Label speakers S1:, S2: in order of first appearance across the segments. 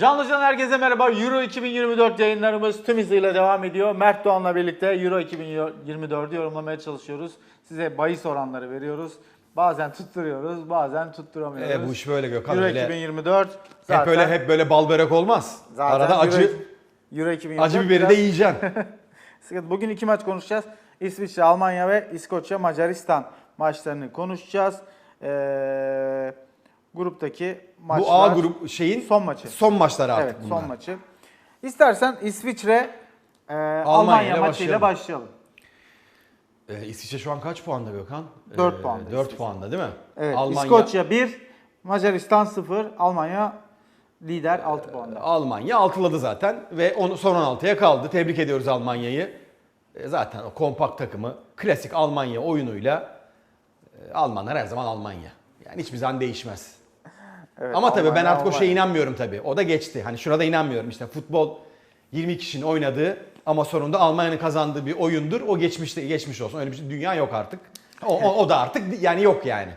S1: Canlı can herkese merhaba. Euro 2024 yayınlarımız tüm hızıyla devam ediyor. Mert Doğan'la birlikte Euro 2024'ü yorumlamaya çalışıyoruz. Size bahis oranları veriyoruz. Bazen tutturuyoruz, bazen tutturamıyoruz.
S2: E, bu iş böyle Gökhan
S1: Euro
S2: öyle.
S1: 2024
S2: Hep
S1: zaten
S2: böyle hep böyle bal börek olmaz.
S1: zaten
S2: Arada
S1: Euro-
S2: acı
S1: Euro 2024
S2: acı biberi de
S1: biraz
S2: yiyeceksin.
S1: sıkıntı. Bugün iki maç konuşacağız. İsviçre, Almanya ve İskoçya, Macaristan maçlarını konuşacağız. Ee, gruptaki maçlar.
S2: Bu A grup şeyin
S1: son maçı.
S2: Son maçları artık
S1: Evet
S2: bunlar.
S1: son maçı. İstersen İsviçre e, Almanya, maçıyla başlayalım.
S2: Ee, İsviçre şu an kaç puanda Gökhan?
S1: Dört puanda
S2: 4
S1: İsviçre.
S2: puanda değil mi?
S1: Evet
S2: Almanya,
S1: İskoçya 1, Macaristan 0, Almanya lider 6 puanda.
S2: Almanya altıladı zaten ve onu son 16'ya kaldı. Tebrik ediyoruz Almanya'yı. E, Zaten o kompakt takımı klasik Almanya oyunuyla e, Almanlar her zaman Almanya. Yani hiçbir zaman değişmez.
S1: Evet,
S2: Ama tabii ben artık o şeye inanmıyorum tabii. O da geçti. Hani şuna da inanmıyorum. İşte futbol 20 kişinin oynadığı ama sonunda Almanya'nın kazandığı bir oyundur. O geçmişte geçmiş olsun. Öyle bir şey, dünya yok artık. O, o, o da artık yani yok yani.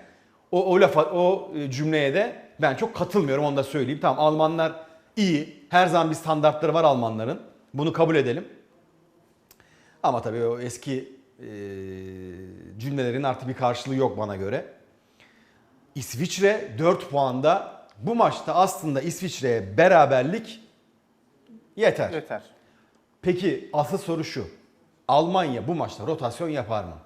S2: O, o lafa, o e, cümleye de ben çok katılmıyorum onu da söyleyeyim. Tamam Almanlar iyi. Her zaman bir standartları var Almanların. Bunu kabul edelim. Ama tabii o eski e, cümlelerin artık bir karşılığı yok bana göre. İsviçre 4 puanda. Bu maçta aslında İsviçre'ye beraberlik yeter.
S1: Yeter.
S2: Peki asıl soru şu. Almanya bu maçta rotasyon yapar mı?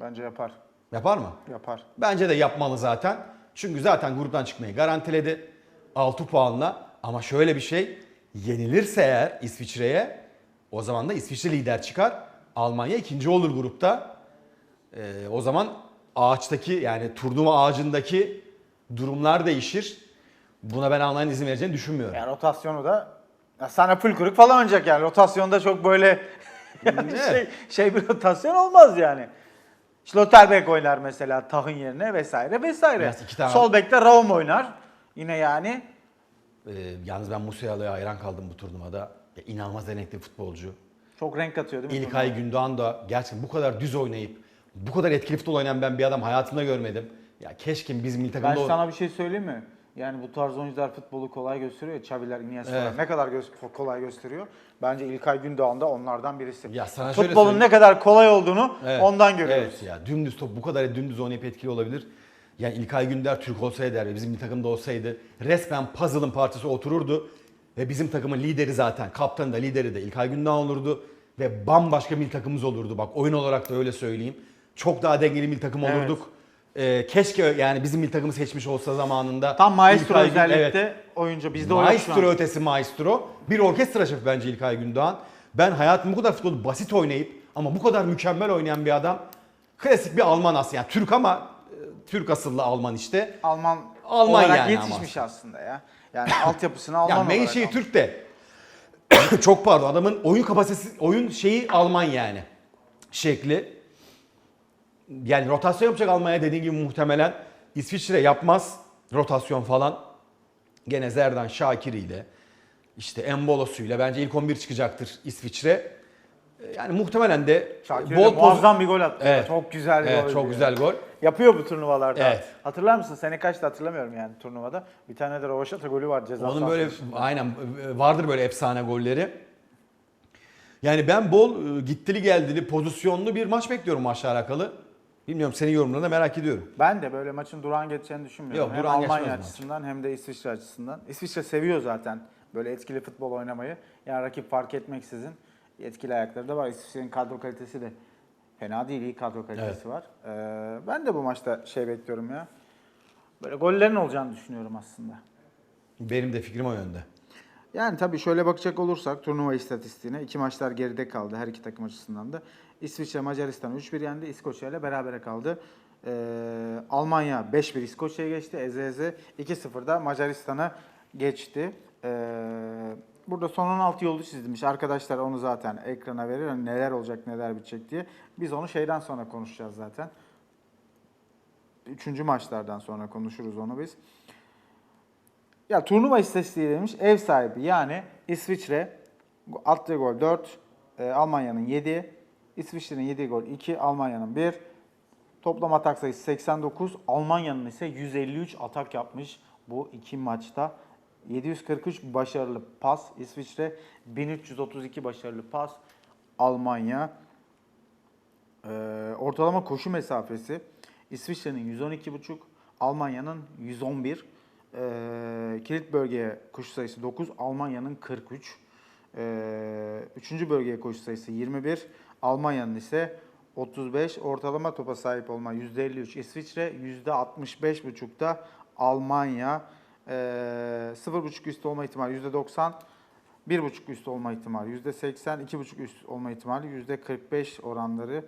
S1: Bence yapar.
S2: Yapar mı?
S1: Yapar.
S2: Bence de yapmalı zaten. Çünkü zaten gruptan çıkmayı garantiledi. 6 puanla. Ama şöyle bir şey. Yenilirse eğer İsviçre'ye o zaman da İsviçre lider çıkar. Almanya ikinci olur grupta. Ee, o zaman ağaçtaki yani turnuva ağacındaki durumlar değişir. Buna ben Almanya'nın izin vereceğini düşünmüyorum.
S1: Yani rotasyonu da ya sana pülkürük falan oynayacak yani. Rotasyonda çok böyle yani şey, şey bir rotasyon olmaz yani. Schlotterbeck oynar mesela Tahın yerine vesaire vesaire.
S2: Biraz iki tane-
S1: Sol bekte Raum oynar. Yine yani
S2: Ee, yalnız ben Musiala'ya hayran kaldım bu turnuvada. Ya, inanılmaz denekli futbolcu.
S1: çok renk katıyor değil mi?
S2: İlkay Gündoğan da gerçekten bu kadar düz oynayıp bu kadar etkili futbol oynayan ben bir adam hayatımda görmedim. Ya keşke biz milli
S1: Ben
S2: takımda
S1: sana bir şey söyleyeyim mi? Yani bu tarz oyuncular futbolu kolay gösteriyor. ya, Xavi'ler, Iniesta'lar
S2: Evet.
S1: ne kadar gö- kolay gösteriyor. Bence İlkay Gündoğan da onlardan birisi.
S2: Ya sana şöyle
S1: Futbolun
S2: söyleyeyim.
S1: ne kadar kolay olduğunu
S2: Evet.
S1: ondan görüyoruz.
S2: Evet ya dümdüz top bu kadar dümdüz oynayıp etkili olabilir. Yani İlkay Günder Türk olsaydı ve bizim bir takımda olsaydı resmen puzzle'ın parçası otururdu. Ve bizim takımın lideri zaten, kaptanı da lideri de İlkay Gündoğan olurdu. Ve bambaşka bir takımımız olurdu. Bak oyun olarak da öyle söyleyeyim. Çok daha dengeli bir takım
S1: Evet.
S2: olurduk. Ee, keşke yani bizim bir takımı seçmiş olsa zamanında.
S1: Tam maestro
S2: İlkay Gün-
S1: özellikle
S2: Evet.
S1: oyuncu. Bizde o yok şu
S2: Maestro
S1: an.
S2: ötesi maestro. Bir orkestra şefi bence İlkay Gündoğan. Ben hayatımda bu kadar futbolu basit oynayıp ama bu kadar mükemmel oynayan bir adam. Klasik bir Alman aslında. Yani Türk ama e, Türk asıllı Alman işte.
S1: Alman,
S2: Alman
S1: olarak
S2: yani
S1: yetişmiş aslında ya. Yani altyapısını Alman
S2: Yani
S1: olarak
S2: menşei
S1: almış.
S2: Türk de. Çok pardon adamın oyun kapasitesi, oyun şeyi Alman yani. Şekli. Yani rotasyon yapacak Almanya dediğin gibi muhtemelen İsviçre yapmaz rotasyon falan. Gene Zerdan Şakir ile işte Embolo'suyla bence ilk 11 çıkacaktır İsviçre. Yani muhtemelen de
S1: Şakir
S2: bol
S1: de muazzam bir gol attı.
S2: Evet.
S1: Çok güzel
S2: Evet,
S1: gol.
S2: çok güzel gol.
S1: Yapıyor bu turnuvalarda.
S2: Evet.
S1: Hatırlar mısın? Sene kaçtı hatırlamıyorum yani turnuvada. Bir tane de Rovaşata golü var ceza
S2: Onun böyle
S1: dışında.
S2: aynen vardır böyle efsane golleri. Yani ben bol e, gittili geldili pozisyonlu bir maç bekliyorum maçla alakalı. Bilmiyorum senin yorumlarını merak ediyorum.
S1: Ben de böyle maçın durağan geçeceğini düşünmüyorum.
S2: Yok,
S1: hem Almanya
S2: geçmez maç.
S1: açısından hem de İsviçre açısından. İsviçre seviyor zaten böyle etkili futbol oynamayı. Yani rakip fark etmeksizin etkili ayakları da var. İsviçre'nin kadro kalitesi de fena değil. iyi kadro kalitesi var. Ee, ben de bu maçta şey bekliyorum ya. Böyle gollerin olacağını düşünüyorum aslında.
S2: Benim de fikrim o yönde.
S1: Yani tabii şöyle bakacak olursak turnuva istatistiğine iki maçlar geride kaldı her iki takım açısından da. İsviçre Macaristan 3-1 yendi. İskoçya ile berabere kaldı. Ee, Almanya 5-1 İskoçya'ya geçti. Eze eze 2-0'da Macaristan'a geçti. Ee, burada son 16 yolu çizilmiş. Arkadaşlar onu zaten ekrana verir. Hani neler olacak neler bitecek diye. Biz onu şeyden sonra konuşacağız zaten. Üçüncü maçlardan sonra konuşuruz onu biz. Ya turnuva istatistiği demiş ev sahibi yani İsviçre attığı gol 4, e, Almanya'nın 7, İsviçre'nin yediği gol 2, Almanya'nın 1. Toplam atak sayısı 89, Almanya'nın ise 153 atak yapmış bu iki maçta. 743 başarılı pas İsviçre, 1332 başarılı pas Almanya. Ee, ortalama koşu mesafesi İsviçre'nin 112,5, Almanya'nın 111. Ee, kilit bölgeye koşu sayısı 9, Almanya'nın 43. Ee, üçüncü bölgeye koşu sayısı 21, Almanya'nın ise 35. Ortalama topa sahip olma %53 İsviçre, %65,5'da Almanya. Ee, 0,5 üst olma ihtimali %90. 1,5 üst olma ihtimali %80, 2,5 üst olma ihtimali %45 oranları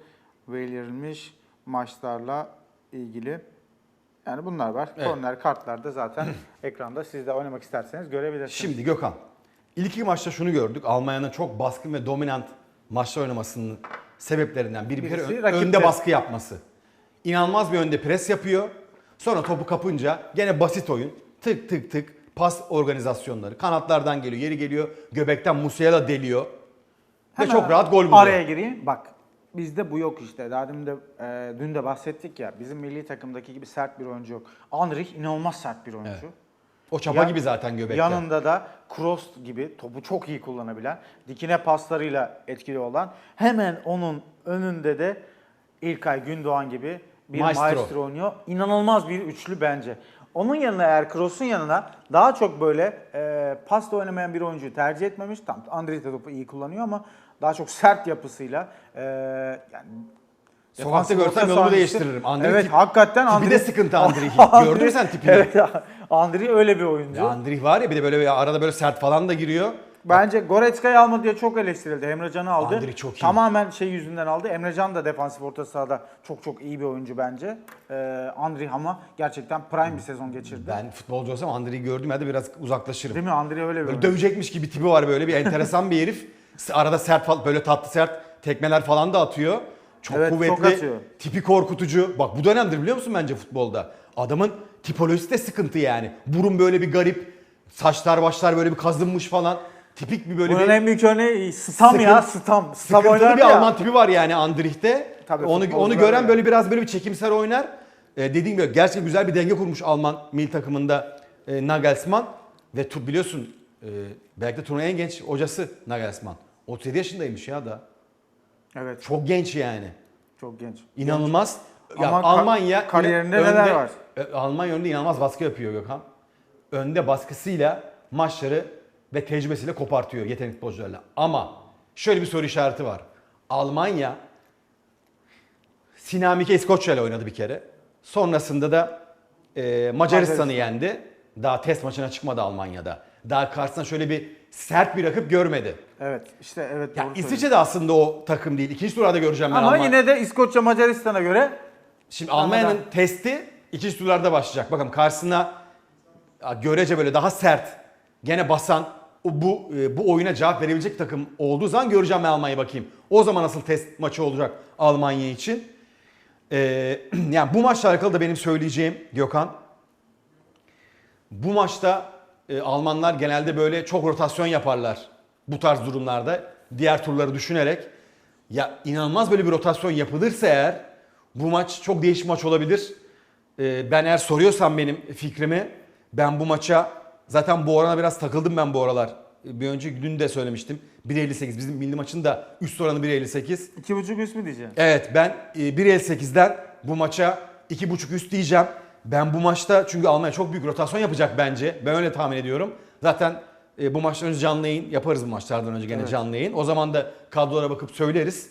S1: verilmiş maçlarla ilgili. Yani bunlar var.
S2: Evet.
S1: Korner kartlarda zaten ekranda siz de oynamak isterseniz görebilirsiniz.
S2: Şimdi Gökhan, ilk iki maçta şunu gördük. Almanya'nın çok baskın ve dominant maçlar oynamasının sebeplerinden biri bir kere
S1: Birisi rakipte.
S2: önde baskı yapması. İnanılmaz bir önde pres yapıyor. Sonra topu kapınca gene basit oyun. Tık tık tık pas organizasyonları. Kanatlardan geliyor, yeri geliyor. Göbekten Musiala deliyor. Ve
S1: Hemen
S2: çok rahat gol buluyor.
S1: Araya gireyim. Bak bizde bu yok işte. Daha dün de, e, dün de bahsettik ya. Bizim milli takımdaki gibi sert bir oyuncu yok. Anrich inanılmaz sert bir oyuncu.
S2: Evet. O çapa
S1: Ya-
S2: gibi zaten göbekte.
S1: Yanında da Kroos gibi topu çok iyi kullanabilen, dikine paslarıyla etkili olan, hemen onun önünde de İlkay Gündoğan gibi bir
S2: Maestro.
S1: maestro, oynuyor. İnanılmaz bir üçlü bence. Onun yanına eğer Kroos'un yanına daha çok böyle e, pasla oynamayan bir oyuncuyu tercih etmemiş. Tam Andrei de topu iyi kullanıyor ama daha çok sert yapısıyla e, yani
S2: Sokakta görsem yolumu değiştiririm. Andrei
S1: evet
S2: tip-
S1: hakikaten
S2: tipi de sıkıntı.
S1: Andrei-
S2: Gördün mü sen tipini?
S1: Evet Andrei öyle bir oyuncu.
S2: Ya Andrich var ya bir de böyle arada böyle sert falan da giriyor.
S1: Bence Goretzka'yı almadı diye çok eleştirildi. Emrecan'ı aldı.
S2: Andri çok iyi.
S1: Tamamen şey yüzünden aldı. Emrecan da defansif orta sahada çok çok iyi bir oyuncu bence. Ee, Andri ama gerçekten prime bir sezon geçirdi.
S2: Ben futbolcu olsam Andri'yi gördüğüm yerde biraz uzaklaşırım.
S1: Değil mi? Andri öyle bir
S2: Böyle
S1: oyuncu.
S2: dövecekmiş gibi tipi var böyle bir enteresan bir herif. Arada sert fal- böyle tatlı sert tekmeler falan da atıyor. Çok
S1: Evet,
S2: kuvvetli.
S1: çok atıyor.
S2: Tipi korkutucu. Bak bu dönemdir biliyor musun bence futbolda? Adamın tipolojisi de sıkıntı yani. Burun böyle bir garip. Saçlar başlar böyle bir kazınmış falan. Tipik bir böyle
S1: Bunun
S2: bir
S1: en büyük örneği Stam ya. Stam. Stam
S2: sıkıntılı
S1: oynardı
S2: bir
S1: ya.
S2: Alman tipi var yani Andrich'te.
S1: Tabii,
S2: onu
S1: futbolcular
S2: onu gören
S1: öyle.
S2: böyle biraz böyle bir çekimser oynar. Ee, dediğim gibi gerçekten güzel bir denge kurmuş Alman milli takımında e, Nagelsmann ve tu, biliyorsun e, belki de turnuvanın en genç hocası Nagelsmann. 37 yaşındaymış ya da.
S1: Evet.
S2: Çok genç yani.
S1: Çok genç.
S2: İnanılmaz. Ya
S1: Ama
S2: Almanya
S1: kariyerinde
S2: önde-
S1: neler var?
S2: Almanya önünde inanılmaz baskı yapıyor Gökhan. Önde baskısıyla maçları ve tecrübesiyle kopartıyor yetenekli futbolcularla. Ama şöyle bir soru işareti var. Almanya Sinamike İskoçya ile oynadı bir kere. Sonrasında da e, Macaristan'ı
S1: Macaristan.
S2: yendi. Daha test maçına çıkmadı Almanya'da. Daha karşısına şöyle bir sert bir rakip görmedi.
S1: Evet. işte evet
S2: Ya
S1: doğru
S2: İsviçre de aslında o takım değil. İkinci turlarda göreceğim ben
S1: Ama
S2: Almanya.
S1: yine de İskoçya Macaristan'a göre
S2: Şimdi Almanya'nın
S1: Tamam.
S2: testi ikinci turlarda başlayacak. Bakın karşısına ya, görece böyle daha sert, gene basan o bu e, bu oyuna cevap verebilecek takım olduğu zaman göreceğim ben Almanya'ya bakayım. O zaman nasıl test maçı olacak Almanya için. Ee, yani bu maçla alakalı da benim söyleyeceğim Gökhan. Bu maçta e, Almanlar genelde böyle çok rotasyon yaparlar bu tarz durumlarda. Diğer turları düşünerek. Ya inanılmaz böyle bir rotasyon yapılırsa eğer bu maç çok değişik maç olabilir. Ee, ben eğer soruyorsan benim fikrimi ben bu maça zaten bu orana biraz takıldım ben bu oralar. Ee, Bir önceki dün de söylemiştim. 1.58 bizim milli maçın da üst oranı 1.58.
S1: iki buçuk üst mü diyeceğim?
S2: Evet ben e, 1.58'den bu maça 2.5 üst diyeceğim. Ben bu maçta çünkü Almanya çok büyük rotasyon yapacak bence. Ben öyle tahmin ediyorum. Zaten e, bu maçtan önce canlı yayın yaparız bu maçlardan önce gene
S1: Evet.
S2: canlı yayın. O zaman da kadrolara bakıp söyleriz.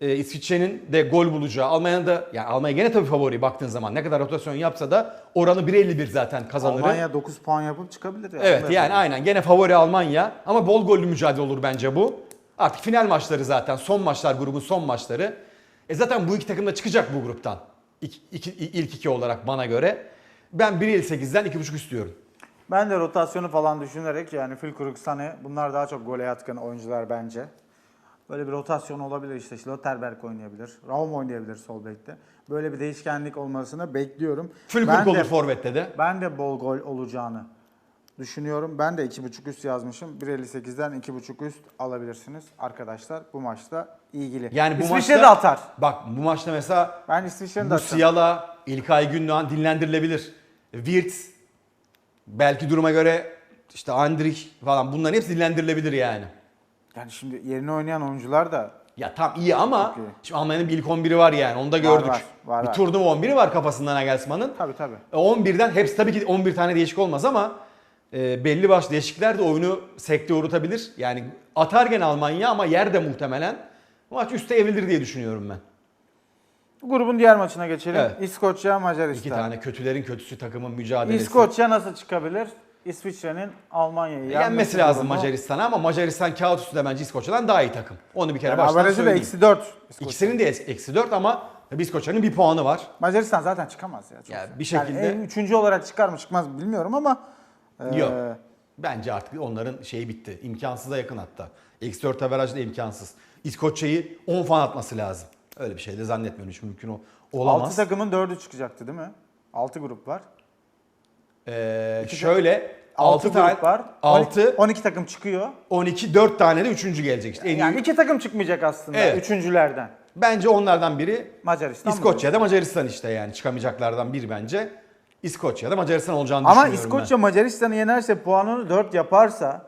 S2: E, İsviçre'nin de gol bulacağı. Almanya'nın da yani Almanya gene tabii favori baktığın zaman. Ne kadar rotasyon yapsa da oranı 1.51 zaten kazanırı.
S1: Almanya 9 puan yapıp çıkabilir. ya.
S2: Evet yani aynen gene favori Almanya ama bol gollü mücadele olur bence bu. Artık final maçları zaten son maçlar grubun son maçları. E zaten bu iki takım da çıkacak bu gruptan. İki, iki, ilk iki olarak bana göre. Ben 1.58'den 2.5 istiyorum.
S1: Ben de rotasyonu falan düşünerek yani Fülkuruk, Sane bunlar daha çok gole yatkın oyuncular bence. Böyle bir rotasyon olabilir işte. Schlotterberg oynayabilir. Raum oynayabilir sol bekte. Böyle bir değişkenlik olmasını bekliyorum.
S2: Fülkürk
S1: Ben de-
S2: olur Forvet'te de.
S1: Ben de bol gol olacağını düşünüyorum. Ben de 2.5 üst yazmışım. 1.58'den 2.5 üst alabilirsiniz arkadaşlar bu maçta ilgili.
S2: Yani bu
S1: İsviçre
S2: maçta
S1: de atar.
S2: Bak bu maçta mesela
S1: Ben İsviçre'nin de.
S2: Musiala, İlkay Gündoğan dinlendirilebilir. Wirtz belki duruma göre işte Andrich falan bunların hepsi dillendirilebilir yani.
S1: Yani şimdi yerine oynayan oyuncular da
S2: Ya tam iyi ama
S1: iyi.
S2: şimdi Almanya'nın bir ilk 11'i var yani onu da gördük.
S1: var, var,
S2: bir
S1: var.
S2: turnuva 11'i var kafasında Nagelsmann'ın.
S1: tabii tabii.
S2: E, 11'den hepsi tabii ki 11 tane değişik olmaz ama e, belli başlı değişiklikler de oyunu sekte uğratabilir. Yani atar gene Almanya ama yer de muhtemelen maç üste evrilir diye düşünüyorum ben.
S1: Grubun diğer maçına geçelim.
S2: Evet.
S1: İskoçya, Macaristan.
S2: İki tane kötülerin kötüsü takımın mücadelesi.
S1: İskoçya nasıl çıkabilir? İsviçre'nin Almanya'yı
S2: Yenmesi lazım
S1: durumu.
S2: Macaristan'a ama Macaristan kağıt üstünde bence İskoçya'dan daha iyi takım. Onu bir kere
S1: Yani
S2: baştan söyleyeyim.
S1: eksi 4.
S2: İkisinin de eksi- eksi 4 ama tabii İskoçya'nın bir puanı var.
S1: Macaristan zaten çıkamaz ya. Çok
S2: Ya bir şekilde-
S1: Yani en üçüncü olarak çıkar mı çıkmaz bilmiyorum ama e,
S2: Yok. Bence artık onların şeyi bitti. İmkansıza yakın hatta. Eksi 4 averaj da imkansız. İskoçya'yı 10 falan atması lazım. Öyle bir şey de zannetmiyorum. Hiç mümkün olamaz.
S1: 6 takımın 4'ü çıkacaktı değil mi? 6 grup var.
S2: Ee,
S1: İki-
S2: şöyle
S1: 6
S2: 6 tane
S1: grup var.
S2: 6
S1: 12 takım çıkıyor.
S2: 12 4 tane de üçüncü gelecek işte. En iyi.
S1: Yani iki takım çıkmayacak aslında
S2: Evet.
S1: üçüncülerden.
S2: Bence onlardan biri
S1: Macaristan. mı?
S2: İskoçya ya da Macaristan işte yani çıkamayacaklardan biri bence. İskoçya ya da Macaristan olacağını
S1: Ama
S2: düşünüyorum
S1: İskoçya Macaristan'ı yenerse puanını 4 yaparsa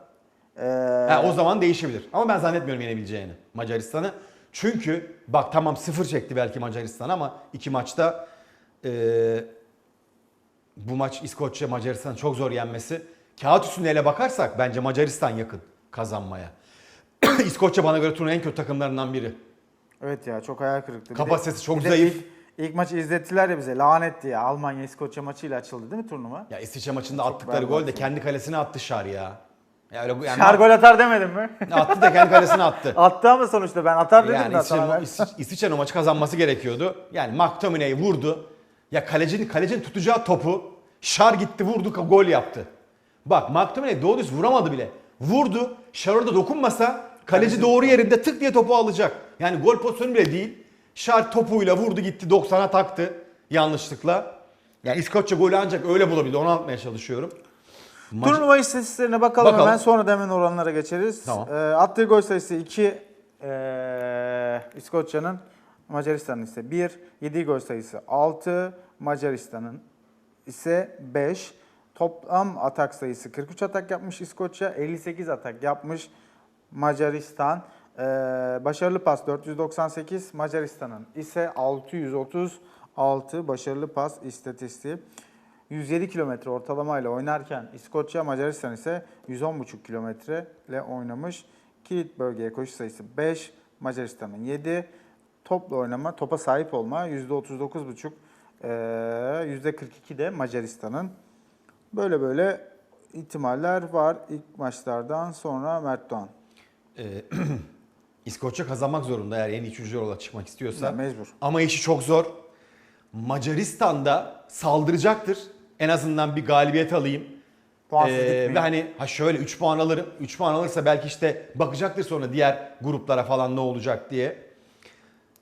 S1: e,
S2: ben. Ha, o zaman değişebilir. Ama ben zannetmiyorum yenebileceğini Macaristan'ı. Çünkü bak tamam sıfır çekti belki Macaristan ama iki maçta e, bu maç İskoçya Macaristan'ı çok zor yenmesi. Kağıt üstünde ele bakarsak bence Macaristan yakın kazanmaya. İskoçya bana göre turnuvayın en kötü takımlarından biri.
S1: Evet ya çok hayal kırıklığı. Bir de-
S2: Kapasitesi çok zayıf.
S1: Ilk, maçı izlettiler ya bize lanet diye. Almanya İskoçya maçıyla açıldı değil mi turnuva?
S2: Ya İsviçre maçında attıkları gol de kendi kalesine attı Şar ya. Ya öyle yani
S1: Şar gol atar demedim mi?
S2: attı da kendi kalesine attı.
S1: Attı ama sonuçta ben atar dedim
S2: yani
S1: de.
S2: İsviçre- İsviçre'nin o maçı kazanması gerekiyordu. Yani McTominay vurdu. Ya kalecinin kalecinin tutacağı topu Şar gitti vurdu gol yaptı. Bak McTominay doğru düz vuramadı bile. Vurdu. Şar orada dokunmasa kaleci doğru yerinde tık diye topu alacak. Yani gol pozisyonu bile değil. Şar topuyla vurdu gitti 90'a taktı yanlışlıkla. Yani İskoçya golü ancak öyle bulabilir. Onu anlatmaya çalışıyorum. Maç-
S1: Turnuva istatistiklerine bakalım,
S2: Bakalım.
S1: hemen sonra da hemen oranlara geçeriz.
S2: Tamam.
S1: Ee, attığı gol sayısı 2 ee, İskoçya'nın, Macaristan'ın ise 1. Yediği gol sayısı 6, Macaristan'ın ise 5. Toplam atak sayısı 43 atak yapmış İskoçya, 58 atak yapmış Macaristan. Ee, başarılı pas 498, Macaristan'ın ise 636 başarılı pas istatistiği. 107 kilometre ortalamayla oynarken İskoçya, Macaristan ise 110,5 kilometre ile oynamış. Kilit bölgeye koşu sayısı 5, Macaristan'ın 7. Topla oynama, topa sahip olma %39,5, eee, %42 de Macaristan'ın. Böyle böyle ihtimaller var ilk maçlardan sonra Mert Doğan.
S2: İskoçya kazanmak zorunda eğer en iyi üçüncü yola çıkmak istiyorsa.
S1: Ya, mecbur.
S2: Ama işi çok zor. Macaristan'da saldıracaktır. En azından bir galibiyet alayım.
S1: Puansız
S2: Ee, ve hani ha şöyle 3 puan alırım. 3 puan alırsa belki işte bakacaktır sonra diğer gruplara falan ne olacak diye.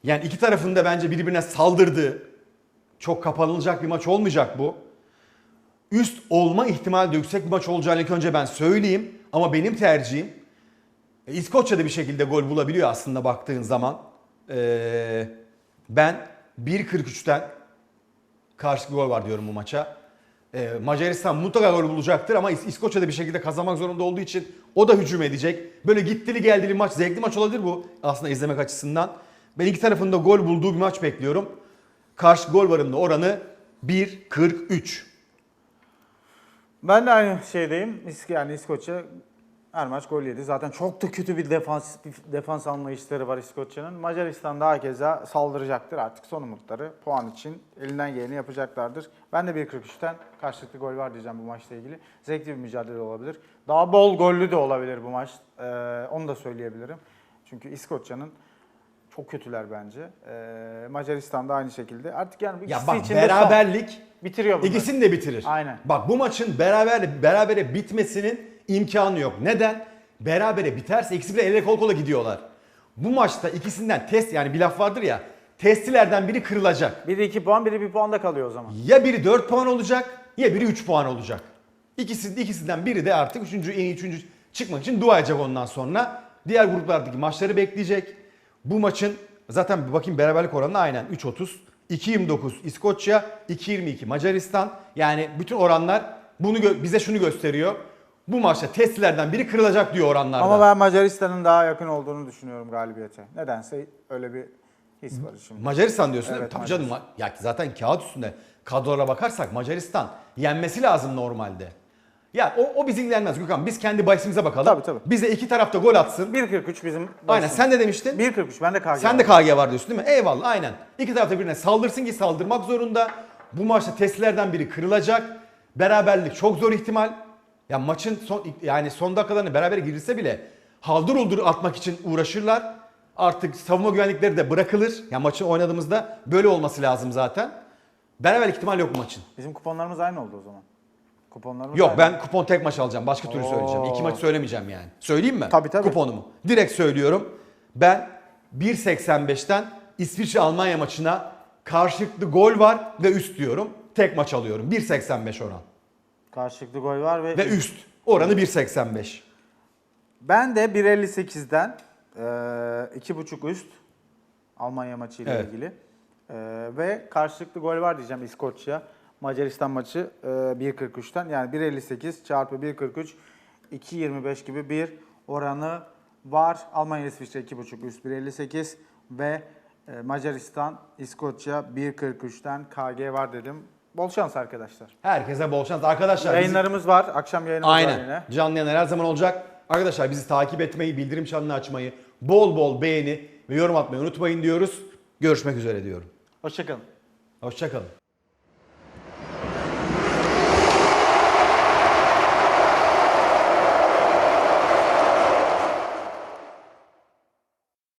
S2: Yani iki tarafın da bence birbirine saldırdığı çok kapanılacak bir maç olmayacak bu. Üst olma ihtimali de yüksek bir maç olacağını ilk önce ben söyleyeyim. Ama benim tercihim e, İskoçya da bir şekilde gol bulabiliyor aslında baktığın zaman. Ee, ben 1.43'ten karşı gol var diyorum bu maça. Ee, Macaristan mutlaka gol bulacaktır ama İs- İskoçya da bir şekilde kazanmak zorunda olduğu için o da hücum edecek. Böyle gittili geldili maç, zevkli maç olabilir bu aslında izlemek açısından. Ben iki tarafın da gol bulduğu bir maç bekliyorum. Karşı gol varında oranı 1.43.
S1: Ben de aynı şeydeyim. İsk- Yani İskoçya her maç gol yedi. Zaten çok da kötü bir defans defans anlayışları var İskoçya'nın. Macaristan daha keza saldıracaktır artık son umutları. Puan için elinden geleni yapacaklardır. Ben de 1.43'ten karşılıklı gol var diyeceğim bu maçla ilgili. Zevkli bir mücadele olabilir. Daha bol gollü de olabilir bu maç. Ee, onu da söyleyebilirim. Çünkü İskoçya'nın çok kötüler bence. Ee, Macaristan da aynı şekilde. Artık yani bu
S2: Ya
S1: ikisi
S2: bak
S1: için de son.
S2: beraberlik
S1: bitiriyor bunları.
S2: İkisini de bitirir.
S1: Aynen.
S2: Bak bu maçın beraber berabere bitmesinin imkanı yok. Neden? Berabere biterse ikisi bile ele kol kola gidiyorlar. Bu maçta ikisinden test yani bir laf vardır ya testilerden biri kırılacak.
S1: Biri 2 puan, biri 1 puan da kalıyor o zaman.
S2: Ya biri 4 puan olacak ya biri 3 puan olacak. İkisi, ikisinden biri de artık üçüncü, en iyi üçüncü çıkmak için dua edecek ondan sonra. Diğer gruplardaki maçları bekleyecek. Bu maçın zaten bakayım beraberlik oranı aynen 3.30. 2.29 İskoçya, 2.22 Macaristan. Yani bütün oranlar bunu bize şunu gösteriyor. Bu maçta testilerden biri kırılacak diyor oranlarda.
S1: Ama ben Macaristan'ın daha yakın olduğunu düşünüyorum galibiyete. Nedense öyle bir his var şimdi.
S2: Macaristan diyorsun değil mi?
S1: Evet,
S2: Tabii canım. Ya zaten kağıt üstünde kadrolara bakarsak Macaristan yenmesi lazım normalde. Ya o, o bizi ilgilenmez Gökhan. Biz kendi bahisimize bakalım.
S1: Tabii, tabii.
S2: Bize iki tarafta gol atsın.
S1: 1.43 bizim
S2: Aynen sen de demiştin.
S1: 1.43 ben de KG.
S2: Sen de KG var diyorsun değil mi? Eyvallah aynen. İki tarafta birine saldırsın ki saldırmak zorunda. Bu maçta testilerden biri kırılacak. Beraberlik çok zor ihtimal. Ya maçın son yani son dakikalarını beraber girilse bile haldır uldur atmak için uğraşırlar. Artık savunma güvenlikleri de bırakılır. Ya maçı oynadığımızda böyle olması lazım zaten. Beraberlik ihtimal yok bu maçın.
S1: Bizim kuponlarımız aynı oldu o zaman. Kuponlarımız
S2: Yok
S1: aynı.
S2: ben kupon tek maç alacağım. Başka türlü söyleyeceğim. İki
S1: Oo.
S2: maç söylemeyeceğim yani. Söyleyeyim mi?
S1: Tabii, tabii.
S2: Kuponumu. Direkt söylüyorum. Ben 1.85'ten İsviçre Almanya maçına karşılıklı gol var ve üst diyorum. Tek maç alıyorum. 1.85 oran.
S1: Karşılıklı gol var ve,
S2: Ve üst. Oranı 1.85.
S1: ben de 1.58'den e, 2.5 üst Almanya maçı ile
S2: Evet.
S1: ilgili. E, ve karşılıklı gol var diyeceğim İskoçya. Macaristan maçı e, 1.43'ten yani 1.58 çarpı 1.43 2.25 gibi bir oranı var. Almanya İsviçre 2.5 üst 1.58 ve e, Macaristan İskoçya 1.43'ten KG var dedim. Bol şans arkadaşlar.
S2: Herkese bol şans. Arkadaşlar
S1: Yayınlarımız var. Akşam yayınımız var yine.
S2: Aynen. Canlı yayınlar her zaman olacak. Arkadaşlar bizi takip etmeyi, bildirim çanını açmayı, bol bol beğeni ve yorum atmayı unutmayın diyoruz. Görüşmek üzere diyorum.
S1: Hoşçakalın.
S2: Hoşçakalın.